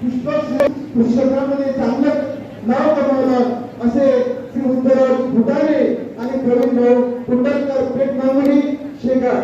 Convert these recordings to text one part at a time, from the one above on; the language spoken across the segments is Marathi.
पुष्कळामध्ये चांगलं नाव कमावलं असे श्री उद्धवराव भुटाने आणि प्रवीण भाऊ कुंडलकर पेट मामुली शेगाव.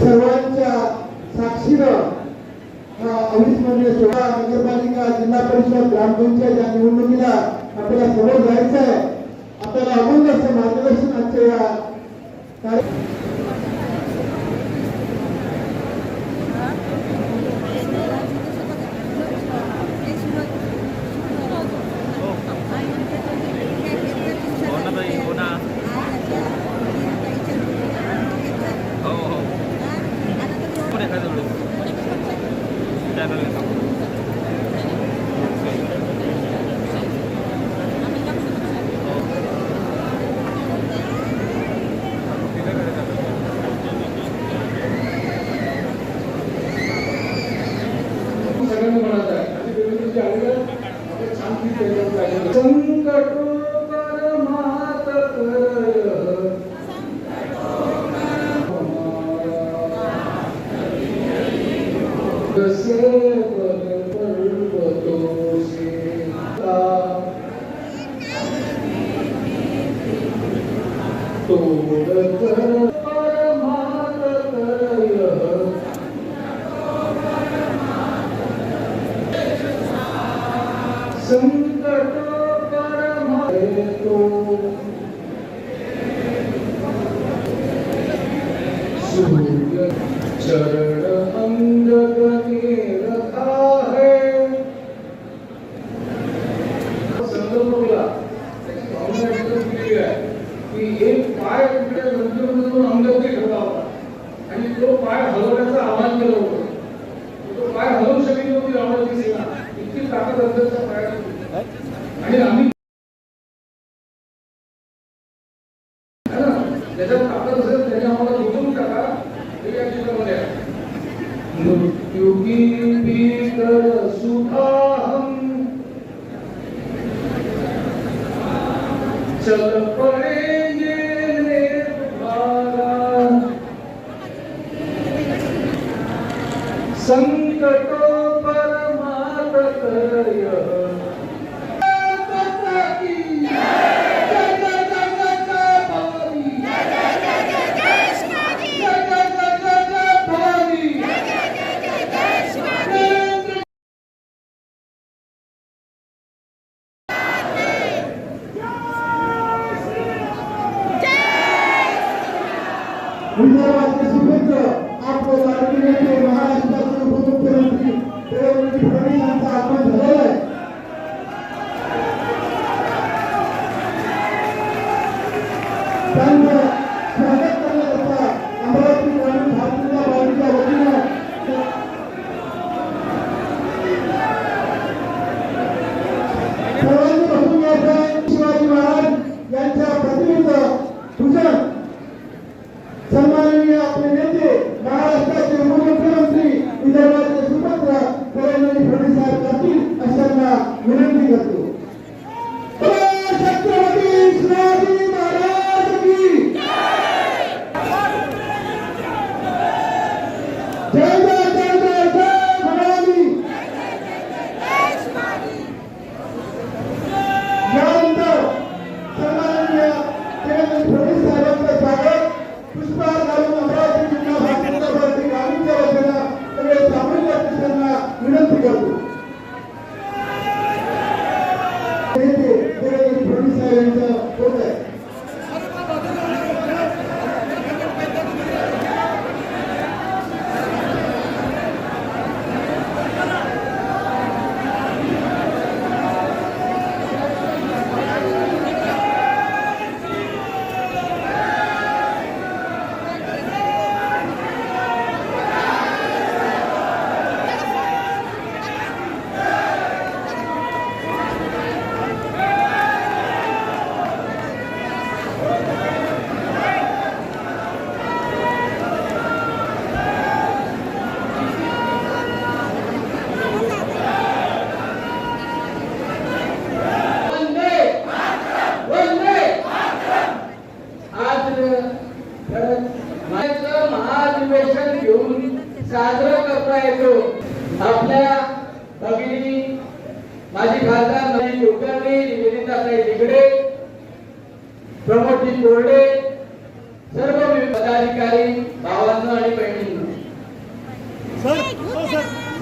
सर्वांच्या साक्षीनं हा अविस्मरणीय सोहळा नगरपालिका जिल्हा परिषद ग्रामपंचायत या निवडणुकीला आपल्याला समोर जायचं आहे आपल्याला अमूल्य असं मार्गदर्शन आजच्या या तो पाय हलवण्याचं आवाहन केलं होतं. तो पाय हलवू शकली नव्हती रावणाची सेना. इतकी ताकद असल्याचा पाय. आणि आम्ही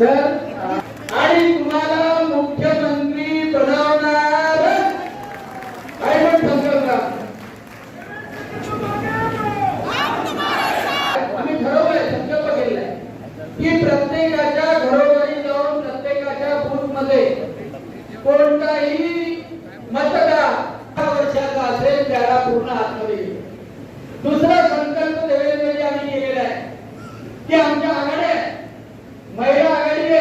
सर आणि तुम्हाला मुख्यमंत्री बनवणार काय पण संकल्प आम्ही ठरवलंय संकल्प केलाय की प्रत्येकाच्या घरोघरी जाऊन प्रत्येकाच्या बूथमध्ये कोणताही मतदार दहा वर्षाचा असेल त्याला पूर्ण आतमध्ये घेऊ. दुसरा संकल्प देवेंद्रजी आम्ही केलेला आहे की आमच्या आघाड्या आहेत. महिला आघाडी आहे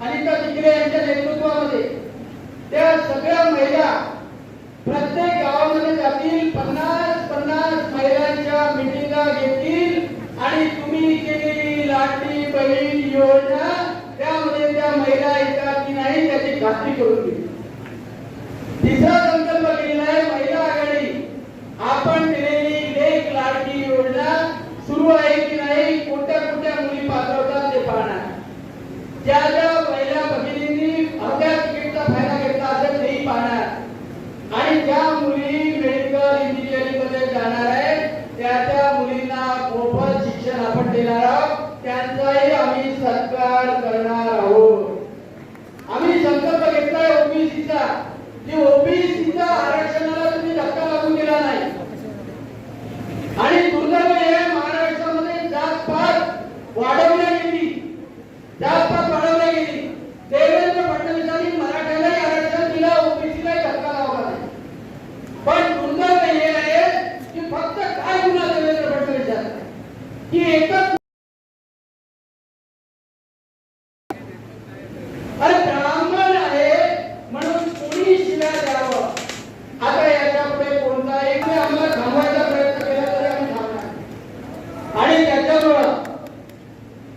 अनिता तिकडे यांच्या नेतृत्वामध्ये त्या सगळ्या महिला प्रत्येक गावामध्ये जातील पन्नास पन्नास महिलांच्या मिटिंगा घेतील आणि तुम्ही केलेली लाडली बहीण योजना त्यामध्ये त्या महिला येतात की नाही त्याची खात्री करून घेईल तिसरा संकल्प केलेला आहे महिला आघाडी. आपण दिलेली लेख लाडकी योजना सुरू आहे की नाही कोणत्या कोणत्या मुली पात्र होतात ते पाहणार. ज्या विचारक त्यांचाही आम्ही सत्कार करणार आहोत. आम्ही संकल्प घेतलाय ओबीसीचा की ओबीसीचा आरक्षणाला तुम्ही धक्का लागू केला नाही. आणि दुर्दैव हे महाराष्ट्रामध्ये जात पात वाढ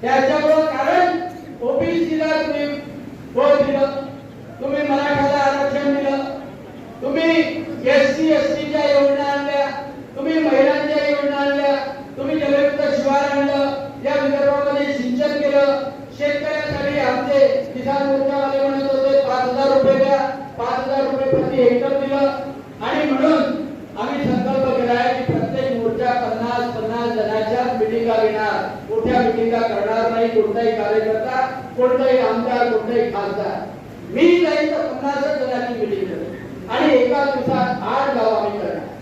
त्याच्यामुळं दिवसात आठ गाव आम्ही करणार.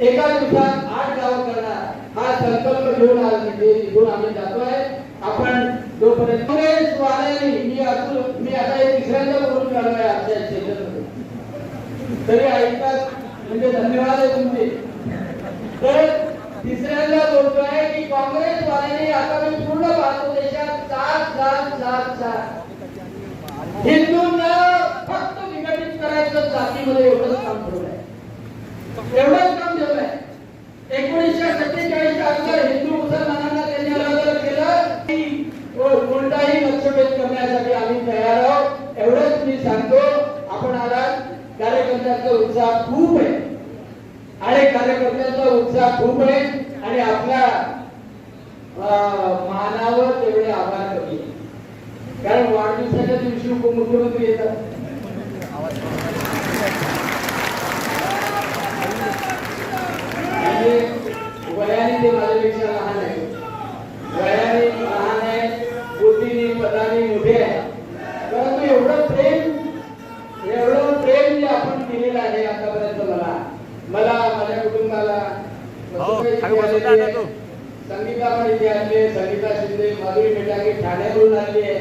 एका दिवसात आठ गाव करणार. हा संकल्प घेऊन घेऊन आम्ही जातोय. आपण जोपर्यंत काँग्रेस वाल्यांनी मी अजून मी आता हे तिसऱ्यांदा बोलून राहिलोय आमच्या स्टेशनमध्ये तरी ऐकतात म्हणजे धन्यवाद आहे तुमचे. तर तिसऱ्यांदा बोलतोय की काँग्रेस वाल्यांनी आता मी पूर्ण भारत देशात सात सात सात सात. हिंदूंना करायचं जातीमध्ये एवढंच काम ठेवलंय. एवढंच काम ठेवलंय. एकोणीसशे सत्तेचाळीसच्या अगोदर हिंदू मुसलमानांना त्यांनी अलग केलं. की कोणताही मतभेद करण्यासाठी आम्ही तयार आहोत. एवढंच मी सांगतो. आपण आलात. कार्यकर्त्यांचा उत्साह खूप आहे. आणि कार्यकर्त्यांचा उत्साह खूप आहे. आणि आपल्या मानावर तेवढे आभार कमी कारण वाढदिवसाच्या दिवशी उपमुख्यमंत्री येतात म्हणजे वयाने ते माझ्यापेक्षा लहान आहे वयाने लहान आहे बुद्धीने पदाने मोठे आहे परंतु एवढं प्रेम एवढं प्रेम जे आपण दिलेलं आहे आतापर्यंत मला मला माझ्या कुटुंबाला हो, वसुबाई खाली बसून इथे जा ना आली तू. आहे. संगीता पण इथे आली संगीता शिंदे माधुरी मेटाके ठाण्यावरून आली आहे.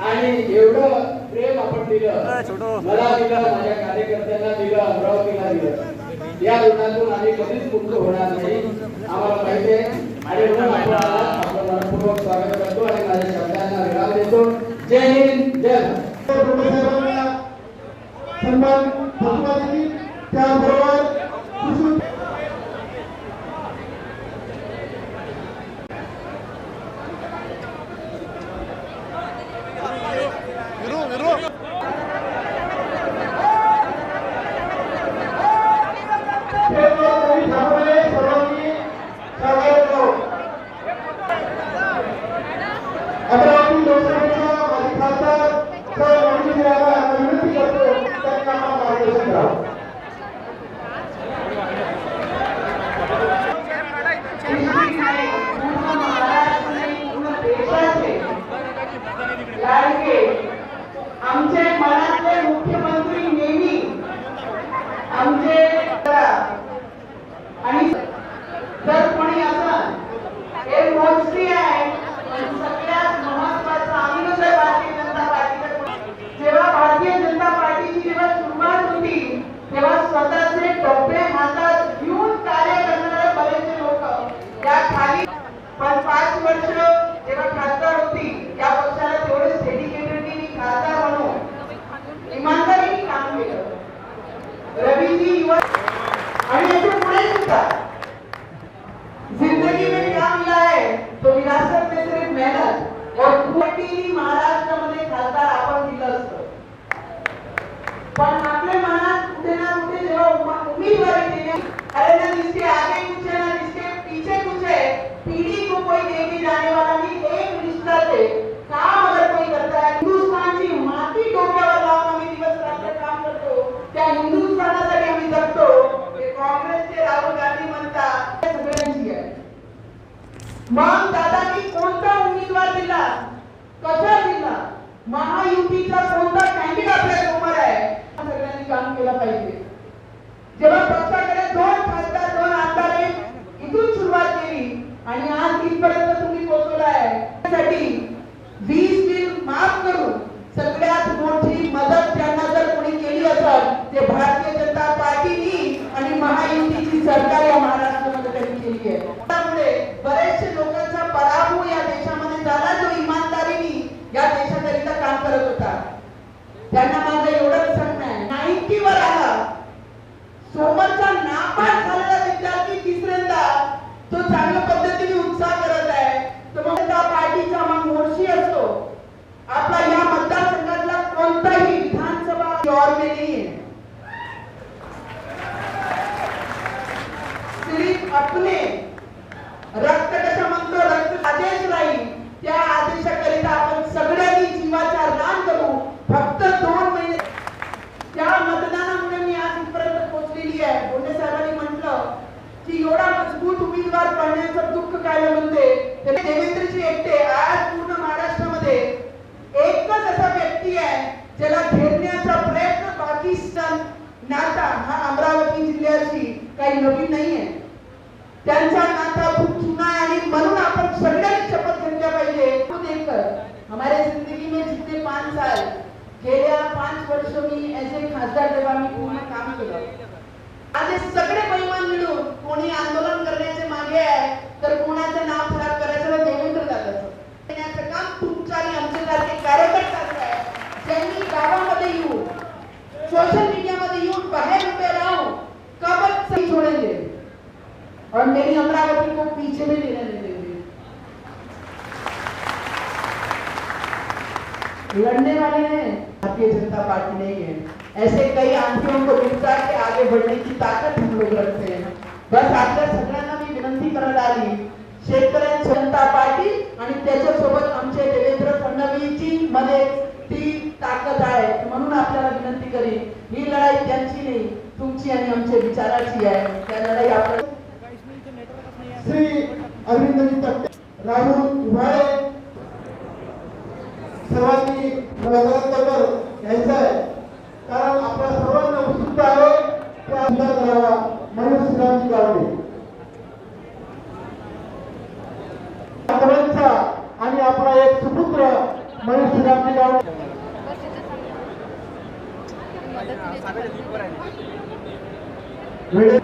आणि एवढं प्रेम आपण दिलं. मला दिलं माझ्या कार्यकर्त्यांना दिलं अमरावतीला दिलं. या ऋणातून आम्ही कधीच मुक्त होणार नाही. आम्हाला आहे. आणि म्हणून आपण मनपूर्वक स्वागत करतो आणि माझ्या शब्दांना विराम देतो. जय हिंद जय. सन्मान त्याबरोबर कृषी सर्वांनी सर्वांनी सहकार्य करावं. जगताप लाडके आमचे मनातले मुख्यमंत्री नेहमी आमचे आणि जर कोणी असं हे मोजकी आहे पण सगळ्यात महत्वाचं आम्ही जर भारतीय जनता पार्टीकडे जेव्हा भारतीय जनता पार्टीची जेव्हा सुरुवात होती तेव्हा स्वतःचे डबे हातात घेऊन कार्य करणारे बरेचसे लोक त्या खाली पण पाच वर्ष जेव्हा खासदार होती या पक्षाला तेवढे डेडिकेटेडली खासदार म्हणून इमानदारीने काम केलं रवीजी युवा आणि याच्यापुढे सुद्धा जिंदगी में क्या मिला है तो विरासत में सिर्फ मेहनत और कुठेही महाराष्ट्रामध्ये खासदार आपण दिलं असतं पण आपल्या मनात कुठे ना कुठे जेव्हा उमा- उम्मीदवारी देने अरे जिसके आगे कुछ है ना जिसके पीछे कुछ है। पीढ़ी को कोई देखे जाने वाला नहीं एक रिश्ता से। काम अगर कोई करता है हिंदुस्थानची माती डोक्यावर लावून आम्ही दिवस रात्र काम करतो हो, त्या हिंदुस्थानासाठी आम्ही जगतो ते काँग्रेसचे राहुल गांधी म्हणतात हे। सगळ्यांची आहे मग दादांनी कोणता उमेदवार दिला कसा दिला महायुतीचा कोणता कॅन्डिडेट आपल्यासमोर आहे या सगळ्यांनी काम केलं पाहिजे जेव्हा आणि आज इथपर्यंत तुम्ही पोहोचवलाय. त्यासाठी वीज बिल माफ करून सगळ्यात मोठी मदत त्यांना जर कोणी केली असेल ते भारतीय जनता पार्टीनी आणि महायुतीची सरकार या महाराष्ट्रामध्ये त्यांनी केली आहे त्यामुळे बरेचसे लोकांचा पराभव या देशामध्ये झाला जो इमानदारीने या देशाकरिता काम करत होता त्यांना माझं एवढंच सांगणं आहे नाईन्टी वर आला सोमरचा नापास झालेला विद्यार्थी तिसऱ्यांदा तो चांगल्या पद्धतीने उत्साह करत आहे तर मग त्या पार्टीचा मग मोर्शी असतो आपला या मतदारसंघातला कोणताही विधानसभा और में नहीं है सिर्फ अपने रक्त कसं म्हणतो रक्त आदेश राहील त्या आदेशाकरिता आपण सगळ्यांनी जीवाचा रान करू फक्त दोन महिने त्या मतदानामुळे मी आज इथपर्यंत पोहोचलेली आहे बोंडे साहेबांनी म्हटलं की एवढा मजबूत उमेदवार पडण्याचं दुःख काय म्हणते तरी देवेंद्रजी एकटे आज पूर्ण महाराष्ट्रामध्ये एकच असा व्यक्ती आहे ज्याला घेरण्याचा प्रयत्न पाकिस्तान नाता हा अमरावती जिल्ह्याशी काही नवीन नाही आहे त्यांचा नाता खूप जुना आहे आणि म्हणून आपण सगळ्यांनी शपथ घेतल्या पाहिजे खुद एकतर हमारे जिंदगी में जितने पाच साल गेल्या पाच वर्ष मी ऐसे खासदार जेव्हा मी पूर्ण काम केलं आज हे सगळे पैमान मिळून कोणी आंदोलन करण्याचे मागे आहे तर कोणाचं नाव खराब करायचं तर देवेंद्र दादाचं देण्याचं काम तुमच्या आणि आमच्यासारखे कार्यकर्त्यांचं आहे ज्यांनी गावामध्ये येऊन सोशल मीडियामध्ये येऊन बाहेर उभे राहून कबत सही छोडेंगे और मेरी अमरावती को पीछे में नहीं रहने देंगे लड़ने वाले हैं भारतीय जनता पार्टी नहीं है ऐसे कई आंखियों को निपटा के आगे बढ़ने की ताकत हम लोग रखते हैं. बस आपल्या सगळ्यांना मी विनंती करत आली. शेतकऱ्यांची जनता पार्टी आणि त्याच्यासोबत आमचे देवेंद्र फडणवीसची मध्ये ती ताकद आहे. म्हणून आपल्याला विनंती करीन. ही लढाई त्यांची नाही तुमची आणि आमच्या विचाराची आहे. त्या लढाई आपण श्री अरविंद तट्टे राहुल उभाळे. सर्वांनी नगर घ्यायचं आहे कारण आपल्या सर्वांना उत्सुकता आहे त्या आमदार करावा म्हणून श्रीरामजी गावडे सर्वांचा आणि आपला एक सुपुत्र म्हणून श्रीरामजी गावडे वेळे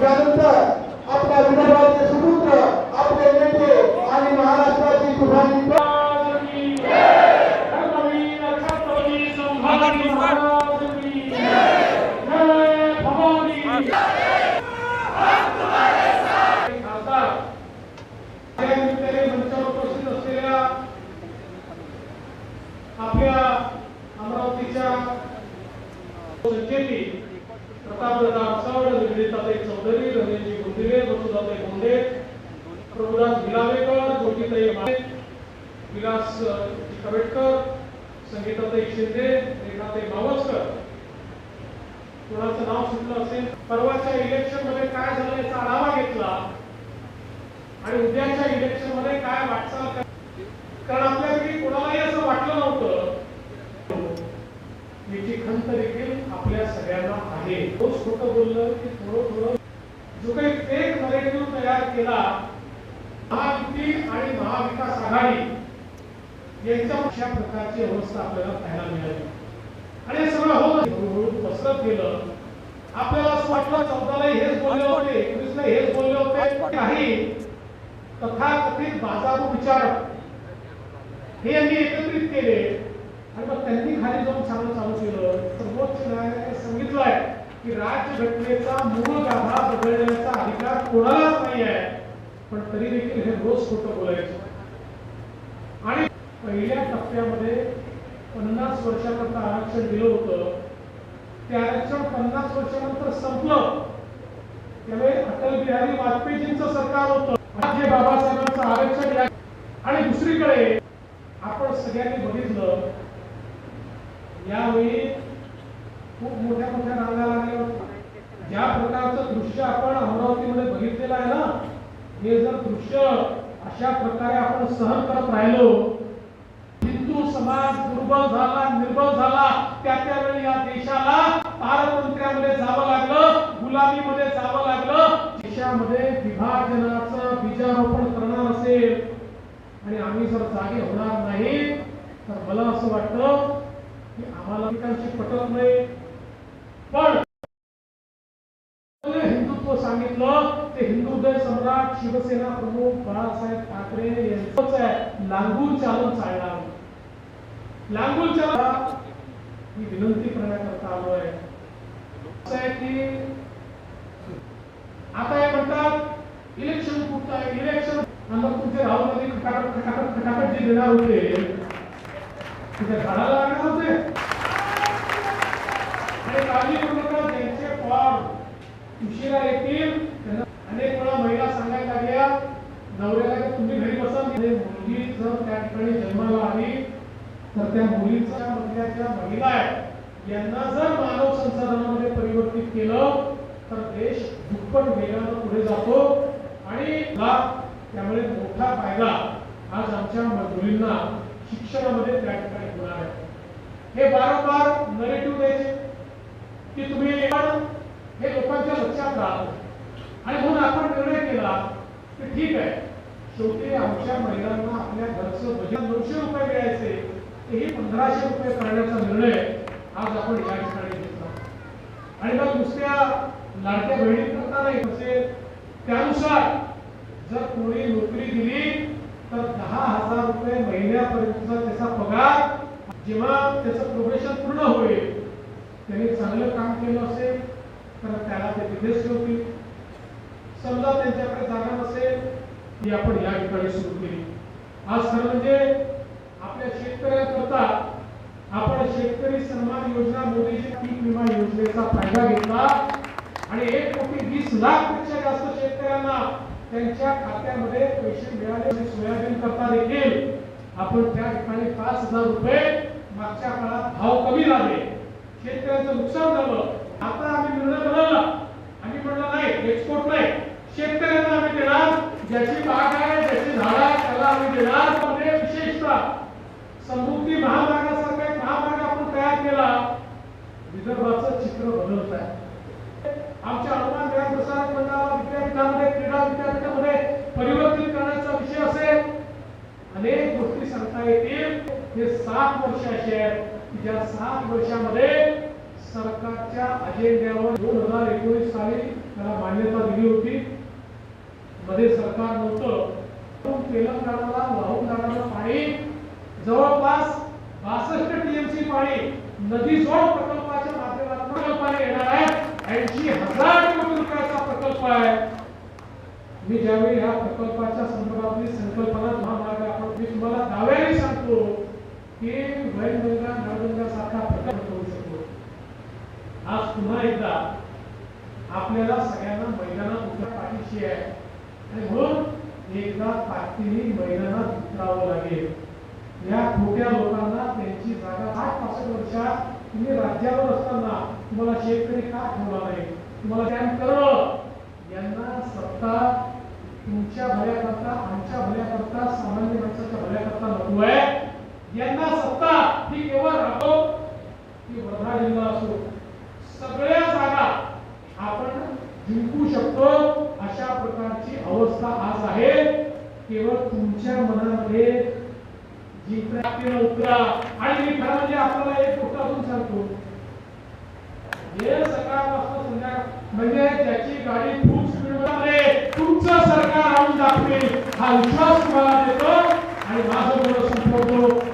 यानंतर आपल्या विदर्भाचे सुपुत्र आपले नेते आणि महाराष्ट्राची सुधारित आपल्या अमरावतीच्या प्रतापदादा अडसड चौधरी रमेशजी गुंदिरे वसुधाताई गोंडे प्रभुदास भिलावेकर ज्योतिताई माने विलास खवेटकर संगीताताई शिंदे रेखाताई मावसकर कोणाचं नाव सुटलं असेल परवाच्या इलेक्शनमध्ये काय झालं याचा आढावा घेतला. आणि उद्याच्या इलेक्शनमध्ये काय वाटचाल कारण आपल्यापैकी कोणालाही असं वाटलं नव्हतं. याची खंत देखील आपल्या सगळ्यांना आहे. तोच खोटं बोललं की थोडं थोडं जो काही फेक नरेटिव्ह तयार केला महायुती आणि महाविकास आघाडी यांच्या अशा प्रकारची अवस्था आपल्याला पाहायला मिळाली. आणि हे सगळं होत हळूहळू पसरत गेलं. आपल्याला असं वाटलं चौदालाही हेच बोलले होते एकवीसला हेच बोलले होते. काही तथाकथित बाजारू विचारक हे यांनी एकत्रित केले. आणि मग त्यांनी खाली जाऊन सांगून चालू केलं. सर्वोच्च न्यायालयाने सांगितलं आहे की राज्यघटनेचा मूळ गाभा बदलण्याचा अधिकार कोणालाच नाही आहे पण तरी देखील हे रोज खोटं बोलायचं. आणि पहिल्या टप्प्यामध्ये पन्नास वर्षापर्यंत आरक्षण दिलं होतं. ते आरक्षण पन्नास वर्षानंतर संपलं. त्यावेळी अटल बिहारी वाजपेयींचं सरकार होतं. आज जे बाबासाहेबांचं आरक्षण आणि दुसरीकडे आपण सगळ्यांनी बघितलं यावेळी खूप मोठ्या मोठ्या रांगा लागल्या होत्या ज्या प्रकारचं दृश्य आपण अमरावतीमध्ये बघितलेलं आहे ना हे जर दृश्य अशा प्रकारे आपण सहन करत राहिलो हिंदू समाज दुर्बल झाला निर्बल झाला त्या त्यावेळी या देशाला पारतंत्र्यामध्ये जावं लागलं गुलामीमध्ये जावं लागलं. देशामध्ये विभाजनाचं बीजारोपण करणार असेल आणि आम्ही जर जागे होणार नाही तर मला असं वाटतं की आम्हाला पिकांची पटत नाही. पण हिंदुत्व सांगितलं ते हिंदुदय सम्राट शिवसेना प्रमुख बाळासाहेब ठाकरे यांचंच आहे. लांगूर चालून चालणार. लांगूर चालून ही विनंती करण्याकरता आलो आहे. असं आहे की आता हे म्हणतात इलेक्शन कुठं आहे. इलेक्शन नंतर तुमचे राहुल गांधी खटाखट खटाखट खटाखट जे देणार होते तिथे झाडाला लागणार होते. आणि काळजी करू नका ज्यांचे फॉर्म उशिरा येतील त्यांना अनेक वेळा महिला सांगायला लागल्या नवऱ्याला तुम्ही घरी बसा मुलगी जर त्या ठिकाणी जन्माला आली तर त्या मुलीच्या महिला आहेत यांना जर मानव संसाधनामध्ये परिवर्तित केलं तर देश दुप्पट वेगानं पुढे जातो आणि त्यामुळे मोठा फायदा आज आमच्या मुलींना शिक्षणामध्ये त्या ठिकाणी होणार आहे. हे वारंवार नरेटिव्ह द्यायचे की तुम्ही हे लोकांच्या लक्षात राहत. आणि म्हणून आपण निर्णय केला की ठीक आहे. शेवटी आमच्या महिलांना आपल्या घरचं बजेट दोनशे रुपये मिळायचे. तेही पंधराशे रुपये करण्याचा निर्णय आज आपण या ठिकाणी घेतला. आणि मग दुसऱ्या लाडक्या बहिणी करता नाही म्हणजे असेल त्यानुसार जर कोणी नोकरी दिली तर दहा हजार रुपये महिन्यापर्यंतचा त्याचा पगार जेव्हा त्याचं प्रोबेशन पूर्ण होईल त्याने चांगलं काम केलं असेल तर त्याला ते तिथेच ठेवतील. समजा त्यांच्याकडे जागा नसेल ती आपण या ठिकाणी सुरू केली. आज खरं म्हणजे आपल्या शेतकऱ्यांकरता आपण शेतकरी सन्मान योजना मोदीची पीक विमा योजनेचा फायदा घेतला आणि एक कोटी वीस लाखपेक्षा जास्त शेतकऱ्यांना त्यांच्या खात्यामध्ये पैसे मिळाले. आणि सोयाबीन करता देखील आपण त्या ठिकाणी पाच हजार रुपये मागच्या काळात भाव कमी झाले. शेतकऱ्यांचं नुकसान झालं. आता आम्ही निर्णय बदलला. आम्ही म्हणलं नाही एक्सपोर्ट नाही. शेतकऱ्यांना आम्ही देणार ज्याची बाग आहे ज्याची झाड आहे त्याला आम्ही देणार. म्हणजे विशेषतः समृद्धी महामार्गासारखा एक महामार्ग आपण तयार केला विदर्भाचं चित्र बदलत आहे. आमच्या हनुमान ग्राम प्रसारक मंडळाला विद्यापीठामध्ये क्रीडा विद्यापीठामध्ये परिवर्तित करण्याचा विषय असेल. अनेक गोष्टी सांगता येतील. हे सात वर्ष असे आहेत की ज्या सात वर्षामध्ये सरकारच्या अजेंड्यावर दोन हजार एकोणीस साली त्याला मान्यता दिली होती. मध्ये सरकार नव्हतं. तेलंगणाला वाहून जाणारं पाणी जवळपास बासष्ट टीएमसी पाणी नदी सोड प्रकल्पाच्या माध्यमातून प्रकल्पाने येणार आहे. ऐंशी हजार कोटी रुपयाचा प्रकल्प आहे. मी ज्यावेळी ह्या प्रकल्पाच्या संदर्भातली संकल्पना महामार्ग आपण मी तुम्हाला दाव्याने सांगतो की वैनगंगा नळगंगा सारखा प्रकल्प करू शकतो. आज पुन्हा एकदा आपल्याला सगळ्यांना मैदानात उतरा पाठीशी आहे. आणि म्हणून एकदा ताकदीने मैदानात उतरावं लागेल. या खोट्या लोकांना त्यांची जागा आठ पासष्ट वर्षात तुम्ही राज्यावर असताना तुम्हाला शेतकरी का ठेवला नाही? तुम्हाला कॅम्प करणं यांना सत्ता तुमच्या भल्याकरता आमच्या भल्याकरता सामान्य माणसाच्या भल्याकरता नको आहे यांना सत्ता ही केवळ राखो की वर्धा जिल्हा असो सगळ्या जागा आपण जिंकू शकतो अशा प्रकारची अवस्था आज आहे केवळ तुमच्या मनामध्ये जिंकण्यात उतरा आणि मी खरं म्हणजे आपल्याला एक गोष्ट अजून सांगतो. हे सकाळपासून संध्याकाळ म्हणजे त्याची गाडी फुल स्पीडमध्ये तुमचं सरकार आणून दाखवेल. हा विश्वास तुम्हाला देतो आणि माझं बोलणं संपवतो.